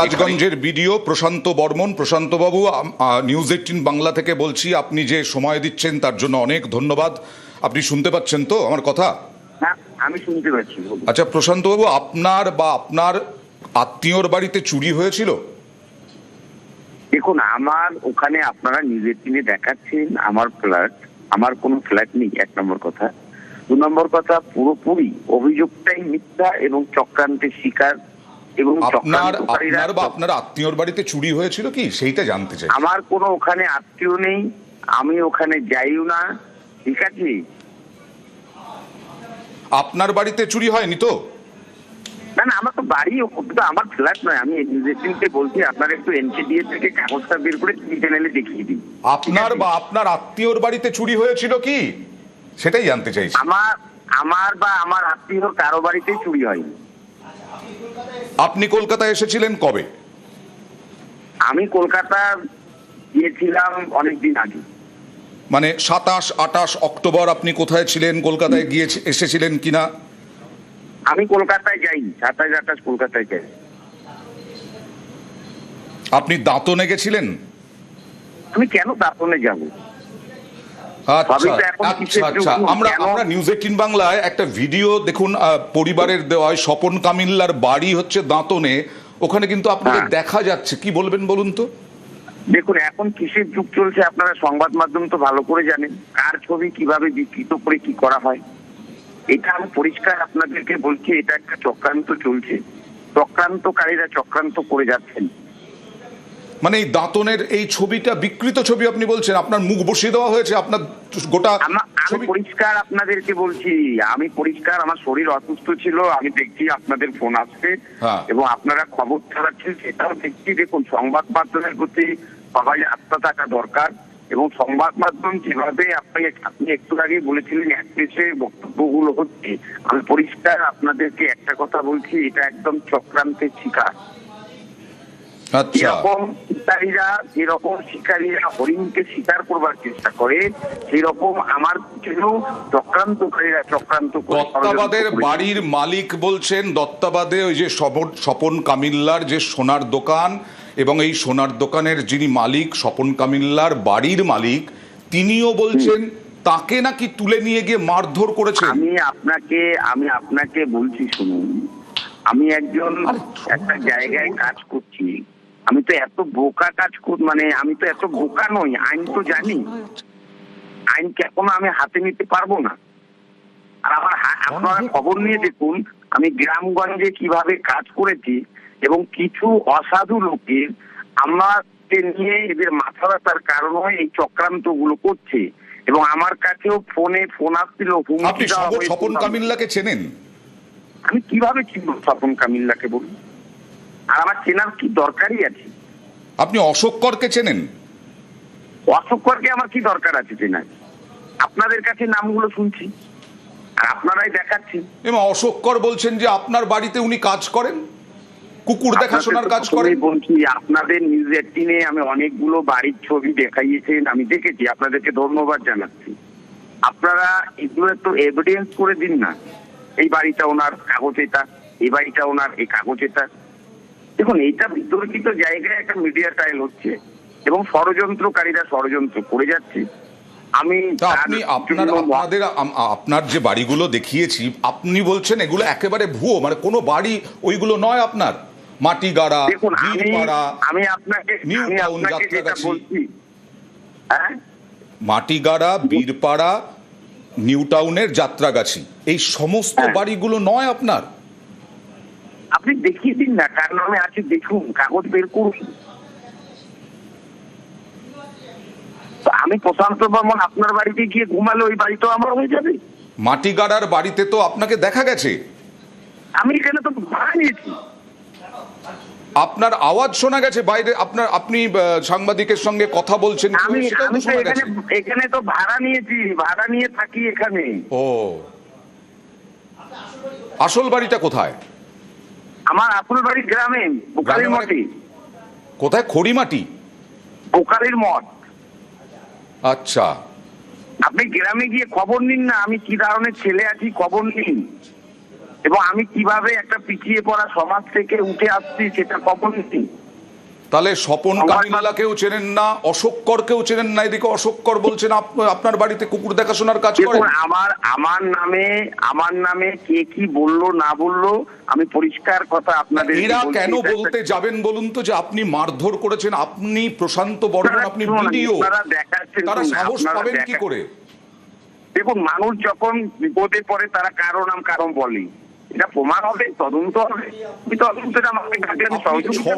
রাজগঞ্জের BDO Prashanta Barman. প্রশান্ত বাবু news eighteen Bangla থেকে বলছি আপনি যে সময় দিচ্ছেন তার জন্য অনেক ধন্যবাদ। আপনি শুনতে পাচ্ছেন তো আমার কথা? হ্যাঁ আমি শুনতে পাচ্ছি আচ্ছা প্রশান্ত বাবু আপনার বা আপনার আত্মীয়র বাড়িতে চুরি হয়েছিল? দেখুন আমার ওখানে আপনারা নিজের তিনি দেখাচ্ছেন আমার ফ্ল্যাট আমার কোনো ফ্ল্যাট নেই এক নম্বর কথা। দু নম্বর কথা পুরোপুরি অভিযোগটাই মিথ্যা এবং চক্রান্তের শিকার। এবং আপনার আপনার বা আপনার আত্মীয়র বাড়িতে চুরি হয়েছিল কি? সেইটা জানতে চাই। আমার কোনো ওখানে আত্মীয় নেই আমি ওখানে যাইও না ঠিক আছে? আপনার বাড়িতে চুরি হয়নি তো? না না আমার তো বাড়ি আমার ফ্ল্যাট নয় আমি বলছি আপনার একটু এনসিডিএ থেকে কাগজটা বের করে টিভি চ্যানেলে দেখিয়ে দিই আপনার বা আপনার আত্মীয়র বাড়িতে চুরি হয়েছিল কি? সেটাই জানতে চাইছি। আমার আমার বা আমার আত্মীয় কারও বাড়িতেই চুরি হয়নি। আপনি কলকাতায় এসেছিলেন কবে? আমি কলকাতা গিয়েছিলাম অনেকদিন আগে। মানে সাতাশ আটাশ অক্টোবর আপনি কোথায় ছিলেন? কলকাতায় গিয়ে এসেছিলেন কিনা? আমি কলকাতায় যাই সাতাশ আঠাশ কলকাতায় যাই আপনি দাঁতনে গেছিলেন? আমি কেন দাঁতনে যাব? আচ্ছা আচ্ছা আচ্ছা? আমরা আমরা নিউজ এইটিন বাংলায় একটা ভিডিও দেখুন পরিবারের দেওয়া স্বপন কামিল্লার বাড়ি হচ্ছে দাঁতনে। ওখানে কিন্তু হ্যাঁ। দেখা যাচ্ছে। কি বলবেন বলুন তো? দেখুন এখন কিসের যুগ চলছে আপনারা সংবাদ মাধ্যম তো ভালো করে জানেন। কার ছবি কীভাবে বিকৃত করে কি করা হয়? এটা আমি পরিষ্কার আপনাদেরকে বলছি এটা একটা চক্রান্ত চলছে। চক্রান্তকারীরা চক্রান্ত করে যাচ্ছেন। মানে এই দাঁতনের এই ছবিটা বিকৃত ছবি আপনি বলছেন আপনার মুখ বসিয়ে দেওয়া হয়েছে আপনার গোটা আমি পরিষ্কার আপনাদেরকে বলছি আমি পরিষ্কার আমার শরীর অসুস্থ ছিল আমি দেখছি আপনাদের ফোন আসছে হ্যাঁ। এবং আপনারা খবর ছাড়াচ্ছেন সেটাও দেখছি দেখুন সংবাদ মাধ্যমের প্রতি সবাই আস্থা থাকা দরকার এবং সংবাদ মাধ্যম যেভাবে আপনি আপনি একটু আগে বলেছিলেন এক দেশে বক্তব্যগুলো হচ্ছে আমি পরিষ্কার আপনাদেরকে একটা কথা বলছি এটা একদম চক্রান্তের শিকার যেরকম শিকারীরা যেরকম শিকারীরা হরিণকে শিকার করবার চেষ্টা করে সেরকম আমার পিছনেও চক্রান্তকারীরা চক্রান্ত দত্তাবাদের বাড়ির মালিক বলছেন দত্তাবাদে ওই যে স্বপন স্বপন কামিল্লার যে সোনার দোকান এবং এই সোনার দোকানের যিনি মালিক স্বপন কামিল্লার বাড়ির মালিক তিনিও বলছেন তাকে নাকি তুলে নিয়ে গিয়ে মারধর করেছেন। আমি আপনাকে আমি আপনাকে বলছি শুনুন আমি একজন একটা জায়গায় কাজ করছি। আমি তো এত বোকা কাজ কর মানে আমি তো এত বোকা নই আইন তো জানি। আইনকে এখনও আমি হাতে নিতে পারব না? আর আমার হা- আপনারা খবর নিয়ে দেখুন আমি গ্রামগঞ্জে কীভাবে কাজ করেছি এবং কিছু অসাধু লোকের আমাকে নিয়ে এদের মাথা ব্যথার কারণ হয় এই চক্রান্তগুলো করছে। এবং আমার কাছেও ফোনে ফোন আসছিল আপনি। স্বপন কামিল্লাকে চেনেন? আমি কীভাবে চিনব স্বপন কামিল্লাকে বলুন? আর আমার চেনার কি দরকারই আছে? আপনি অশোক করকে চেনেন? অশোকরকে আমার কি দরকার আছে চেনার? আপনাদের কাছে নামগুলো শুনছি আর আপনারাই দেখাচ্ছেন। এবং অশোক কর বলছেন যে আপনার বাড়িতে উনি কাজ করেন? কুকুর দেখাশোনার কাজ তো করেন? বলছি আপনাদের নিউজ এইটিনে আমি অনেকগুলো বাড়ির ছবি দেখাইয়েছেন আমি দেখেছি আপনাদেরকে ধন্যবাদ জানাচ্ছি। আপনারা এগুলো একটু এভিডেন্স করে দিন না। এই বাড়িটা ওনার কাগজ এটা এই বাড়িটা ওনার এই কাগজ এটা। দেখুন এইটা বিতর্কিত জায়গায় একটা মিডিয়া ট্রায়াল হচ্ছে এবং ষড়যন্ত্রকারীরা ষড়যন্ত্র করে যাচ্ছে। আমি আপনি আপনার আপনাদের আপনার যে বাড়িগুলো দেখিয়েছি আপনি বলছেন এগুলো একেবারে ভুয়ো মানে কোনো বাড়ি ওইগুলো নয় আপনার। মাটি গাড়া আমি আপনাকে হ্যাঁ? মাটিগাড়া বীরপাড়া নিউ টাউনের যাত্রাগাছি। এই সমস্ত হ্যাঁ। বাড়িগুলো নয় আপনার? আপনি দেখিয়ে দিন না কার নামে আছে দেখুন কাগজ বের করুন। আমি প্রশান্ত বর্মন আপনার বাড়িতে গিয়ে ঘুমালে ওই বাড়িটাও আমার হয়ে যাবে। মাটিগাড়ার বাড়িতে তো আপনাকে দেখা গেছে। আমি এখানে তো ভাড়া নিয়েছি আপনার আওয়াজ শোনা গেছে বাইরে আপনার আপনি সাংবাদিকের সঙ্গে কথা বলছেন আমি তো তো এখানে এখানে তো ভাড়া নিয়েছি ভাড়া নিয়ে থাকি এখানে। ও। আসল বাড়িটা কোথায়? আমার আসল বাড়ি গ্রামে বোকালির মানে- মঠে। কোথায়? খড়িমাটি? বোকালির মঠ। আচ্ছা। আপনি গ্রামে গিয়ে খবর নিন না আমি কি ধরনের ছেলে আছি খবর নিন। এবং আমি কীভাবে একটা পিছিয়ে পড়া সমাজ থেকে উঠে আসছি সেটা কখন নেই তাহলে স্বপন কামিল্লাকেও চেনেন না অশোক করকেও চেনেন না এদিকে অশোক কর বলছেন আপনার বাড়িতে কুকুর দেখাশোনার কাজ করেন? আমার আমার নামে আমার নামে কে কি বলল না বলল আমি পরিষ্কার কথা আপনাদের এরা কেন বলতে যাবেন বলুন তো যে আপনি মারধর করেছেন আপনি প্রশান্ত বর্মন আপনি ভিডিও তারা সাহস পাবেন কি করে? দেখুন মানুষ যখন বিপদে পড়ে তারা কারও নাম কারণ বলে। এটা প্রমাণ হবে তদন্ত হবে।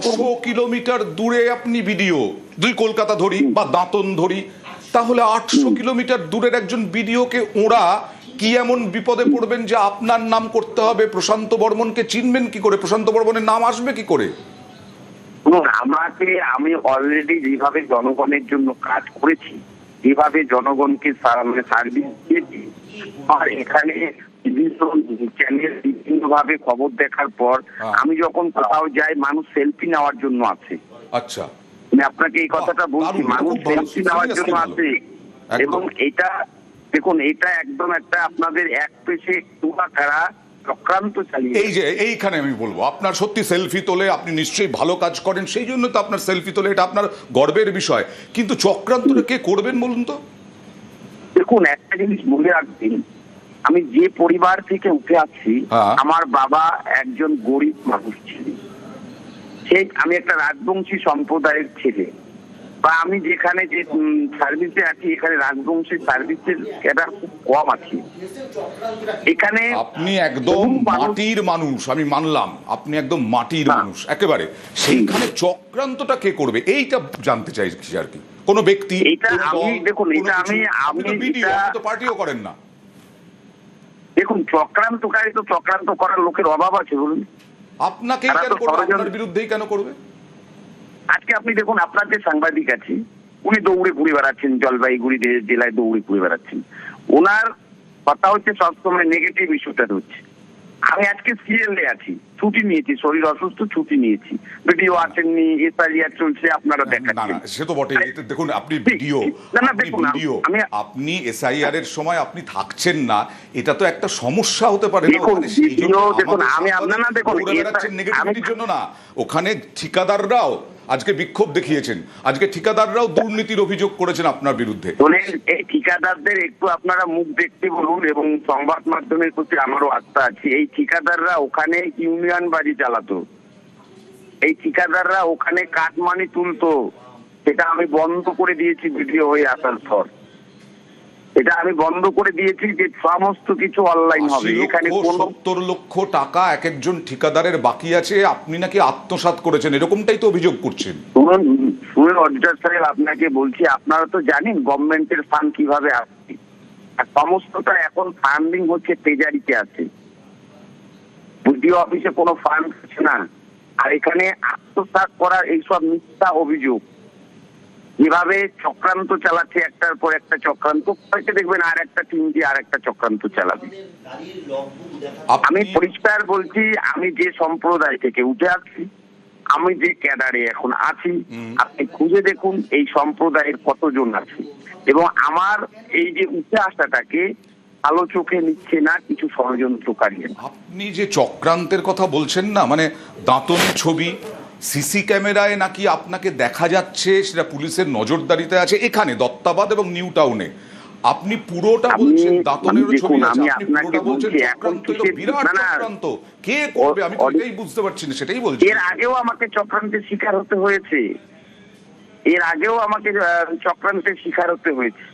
ছশো কিলোমিটার দূরে আপনি ভিডিও দুই কলকাতা ধরি বা দাঁতন ধরি তাহলে আটশো কিলোমিটার দূরের একজন ভিডিওকে ওরা কি এমন বিপদে পড়বেন যে আপনার নাম করতে হবে প্রশান্ত বর্মনকে চিনবেন কি করে? প্রশান্ত বর্মনের নাম আসবে কি করে? আমাকে আমি অলরেডি যেভাবে জনগণের জন্য কাজ করেছি যেভাবে জনগণকে সা- মানে সার্ভিস দিয়েছি আর এখানে বিভিন্ন চ্যানেল বিভিন্ন ভাবে খবর দেখার পর হ্যাঁ। আমি যখন কোথাও যাই মানুষ সেলফি নেওয়ার জন্য আছে। আচ্ছা। আমি আপনাকে এই কথাটা বলছি মানুষ সেলফি নেওয়ার জন্য আছে। এবং এটা দেখুন এটা একদম একটা আপনাদের এক পেশে এই যে এইখানে আমি বলব আপনার সত্যি সেলফি তোলে আপনি নিশ্চয়ই ভালো কাজ করেন সেই জন্য তো আপনার সেলফি তোলে এটা আপনার গর্বের বিষয়। কিন্তু চক্রান্তটা কে করবেন বলুন তো? দেখুন একটা জিনিস মনে রাখবেন আমি যে পরিবার থেকে উঠে আসছি হ্যাঁ। আমার বাবা একজন গরিব মানুষ ছিলেন সে আমি একটা রাজবংশী সম্প্রদায়ের ছেলে। বা আমি যেখানে যে সার্ভিসে আছি এখানে রাজবংশী সার্ভিসের ক্যাডার খুব কম আছে। এখানে আপনি একদম মাটির মানুষ আমি মানলাম। আপনি একদম মাটির হ্যাঁ। মানুষ একেবারে। সেইখানে চক্রান্তটা কে করবে এইটা জানতে চাইছি আর কি। কোনো ব্যক্তি কোনো আমি- দেখুন, এটা আমি- আপনি আমি আপনি তো পার্টিও করেন না। দেখুন চক্রান্তকারী তো চক্রান্ত করার লোকের অভাব আছে বলুন। আপনাকে কেন করবে? আপনার বিরুদ্ধেই কেন করবে? আজকে আপনি দেখুন আপনার যে সাংবাদিক আছে উনি দৌড়ে ঘুরে বেড়াচ্ছেন জলপাইগুড়ি জেলায় দৌড়ে ঘুরে বেড়াচ্ছেন। ওনার কথা হচ্ছে সবসময় নেগেটিভ ইস্যুটা হচ্ছে আমি আজকে সিএলএ আছি। ছুটি নিয়েছি শরীর অসুস্থ ছুটি নিয়েছি। ভিডিও আসেননি এসআইআর চলছে আপনারা না না দেখাচ্ছেন সে তো বটে দেখুন আপনি ভিডিও না, না, দেখুন, ভিডিও আপনি এসআইআর এর সময় আপনি থাকছেন না এটা তো একটা সমস্যা হতে পারে দেখুন, ভিডিও দেখুন, আমি আপনার না দেখুন, নেগেটিভিটির জন্য না ওখানে ঠিকাদাররাও আজকে বিক্ষোভ দেখিয়েছেন। আজকে ঠিকাদাররাও দুর্নীতির অভিযোগ করেছেন আপনার বিরুদ্ধে। এই ঠিকাদারদের একটু আপনারা মুখ দেখতে বলুন এবং সংবাদ মাধ্যমের প্রতি আমারও আস্থা আছে। এই ঠিকাদাররা ওখানে ইউনিয়ন বাড়ি চালাতো। এই ঠিকাদাররা ওখানে কাটমানি তুলতো। সেটা আমি বন্ধ করে দিয়েছি ভিডিও হয়ে আসার পর। এটা আমি বন্ধ করে দিয়েছি যে সমস্ত কিছু অনলাইন হবে। এখানে সত্তর লক্ষ টাকা এক একজন ঠিকাদারের বাকি আছে আপনি নাকি আত্মসাৎ করেছেন? এরকমটাই তো অভিযোগ করছেন। শুনুন শুনুন অডিটর সাহেব আপনাকে বলছি আপনারা তো জানেন গভর্নমেন্টের ফান্ড কীভাবে আসছে। আর সমস্তটা এখন ফান্ডিং হচ্ছে ট্রেজারিতে আছে। বিডিও অফিসে কোনো ফান্ড আছে না। আর এখানে আত্মসাৎ করার এইসব মিথ্যা অভিযোগ। যেভাবে চক্রান্ত চালাচ্ছে একটার পর একটা চক্রান্ত হয়তো দেখবেন আর একটা টিম দিয়ে আর একটা চক্রান্ত চালাবে। আমি পরিষ্কার বলছি আমি যে সম্প্রদায় থেকে উঠে আসছি আমি যে ক্যাডারে এখন আছি আপনি খুঁজে দেখুন এই সম্প্রদায়ের কতজন আছে। এবং আমার এই যে উঠে আসাটাকে আলো চোখে নিচ্ছে না কিছু ষড়যন্ত্রকারী আপনি যে চক্রান্তের কথা বলছেন না মানে দাঁতন ছবি সিসি ক্যামেরায় নাকি আপনাকে দেখা যাচ্ছে সেটা পুলিশের নজরদারিতে আছে। এখানে দত্তাবাদ এবং নিউ টাউনে। আপনি পুরোটা বলছেন দাঁতনেরও ছবি আছে। আপনি পুরোটা বলছেন এখন চক্রান্ত বিরাট। চক্রান্ত। কে করবে? আমি তো এটাই বুঝতে পারছি না সেটাই বলছি। এর আগেও আমাকে চক্রান্তের শিকার হতে হয়েছে। এর আগেও আমাকে চক্রান্তের শিকার হতে হয়েছে।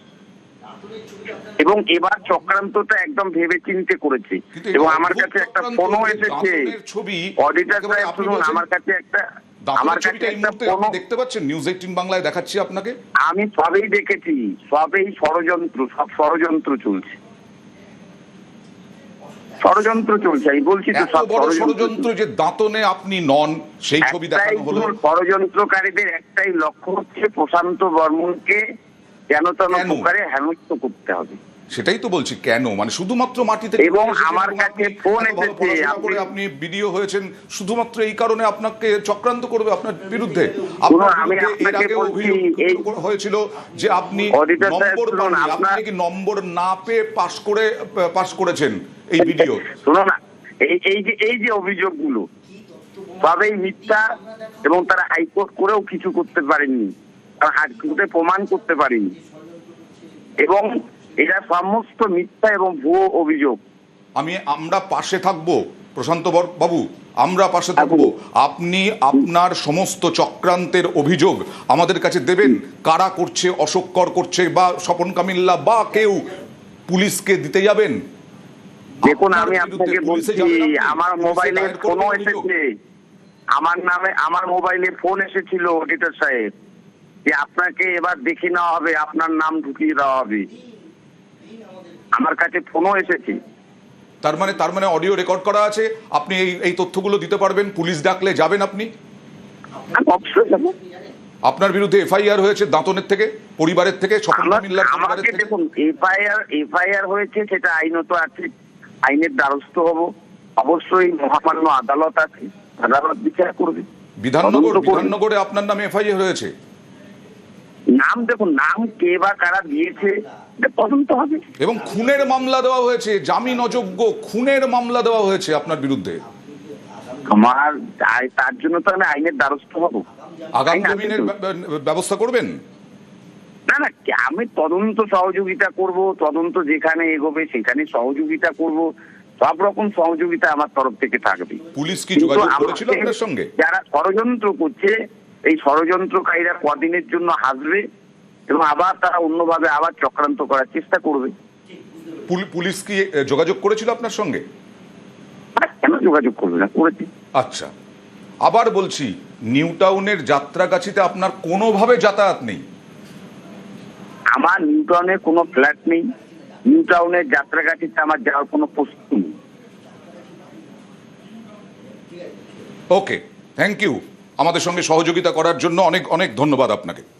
এবং এবার চক্রান্তটা একদম ভেবে চিন্তে করেছে এবং আমার কাছে একটা ফোনও এসেছে। ছবি অডিটার সাহেব শুনুন আমার কাছে একটা আমার কাছে একটা ফোনও দেখতে পাচ্ছেন নিউজ এইটিন বাংলায় দেখাচ্ছি আপনাকে। আমি সবই দেখেছি সবই ষড়যন্ত্র সব ষড়যন্ত্র চলছে। ষড়যন্ত্র চলছে আমি বলছি তো সব ষড়যন্ত্র যে দাঁতনে আপনি নন সেই ছবি দেখানো হলো। ষড়যন্ত্রকারীদের একটাই লক্ষ্য হচ্ছে প্রশান্ত বর্মনকে যেন তেন কেন? প্রকারে হেনস্থ করতে হবে। সেটাই তো বলছি কেন? মানে শুধুমাত্র মাটিতে এবং আমার কাছে ফোন এসেছে, আপনি- আপনি ভিডিও হয়েছেন শুধুমাত্র এই কারণে আপনাকে চক্রান্ত করবে আপনার বিরুদ্ধে। আপনার এর আগে অভিযোগ এই- হয়েছিল যে আপনি নম্বর আপনি নাকি নম্বর না পেয়ে পাস করে পাস করেছেন এই ভিডিও শোনো না এই এই যে এই যে অভিযোগগুলো সবই মিথ্যা এবং তারা হাইকোর্ট করেও কিছু করতে পারেননি। তারা প্রমাণ করতে পারেনি। এবং এটা সমস্ত মিথ্যা এবং ভুয়ো অভিযোগ। আমি আমরা পাশে থাকব প্রশান্ত বাবু আমরা পাশে থাকব। আপনি আপনার সমস্ত চক্রান্তের অভিযোগ আমাদের কাছে দেবেন। কারা করছে অশোককর করছে বা স্বপন কামিল্লা বা কেউ পুলিশকে দিতে যাবেন? দেখুন আমি আপনাকে বলছি আমার মোবাইলে ফোনও এসেছে। আমার নামে আমার মোবাইলে ফোন এসেছিল অডিটর সাহেব। যে আপনাকে এবার দেখে নেওয়া হবে আপনার নাম ঢুকিয়ে দেওয়া হবে। আমার কাছে ফোনও এসেছে। তার মানে তার মানে অডিও রেকর্ড করা আছে আপনি এই এই তথ্যগুলো দিতে পারবেন পুলিশ ডাকলে যাবেন আপনি? আপনার বিরুদ্ধে এফআইআর হয়েছে দাঁতনের থেকে পরিবারের থেকে আমার- কামিল্লার পরিবারের আমাকে থেকে? দেখুন এফআইআর এফআইআর হয়েছে সেটা আইনত আছে আইনের দ্বারস্থ হব। অবশ্যই মহামান্য আদালত আছে আদালত বিচার করবে। বিধাননগর। বিধাননগরে আপনার নামে এফআইআর হয়েছে? নাম দেখুন নাম কে বা কারা দিয়েছে তদন্ত হবে। এবং খুনের মামলা দেওয়া হয়েছে জামিন অযোগ্য খুনের মামলা দেওয়া হয়েছে আপনার বিরুদ্ধে। আমার তার জন্য তো আমি আইনের দ্বারস্থ হব। আগাম জামিনের ব্যবস্থা করবেন? না না আমি তদন্ত সহযোগিতা করব তদন্ত যেখানে এগোবে সেখানে সহযোগিতা করব সব রকম সহযোগিতা আমার তরফ থেকে থাকবে। পুলিশ কি যোগাযোগ করেছিল আপনার সঙ্গে? যারা ষড়যন্ত্র করছে এই ষড়যন্ত্রকারীরা কদিনের জন্য হাসবে এবং আবার তারা অন্যভাবে আবার চক্রান্ত করার চেষ্টা করবে। পুল- পুলিশ কি যোগাযোগ করেছিল আপনার সঙ্গে? কেন যোগাযোগ করবে না? করেছে। আচ্ছা। আবার বলছি নিউ টাউনের যাত্রাগাছিতে আপনার কোনোভাবে যাতায়াত নেই? আমার নিউ টাউনে কোনো ফ্ল্যাট নেই। নিউ টাউনের যাত্রাগাছিতে আমার যাওয়ার কোনো প্রস্তুতি নেই। Okay thank you. আমাদের সঙ্গে সহযোগিতা করার জন্য অনেক অনেক ধন্যবাদ আপনাকে।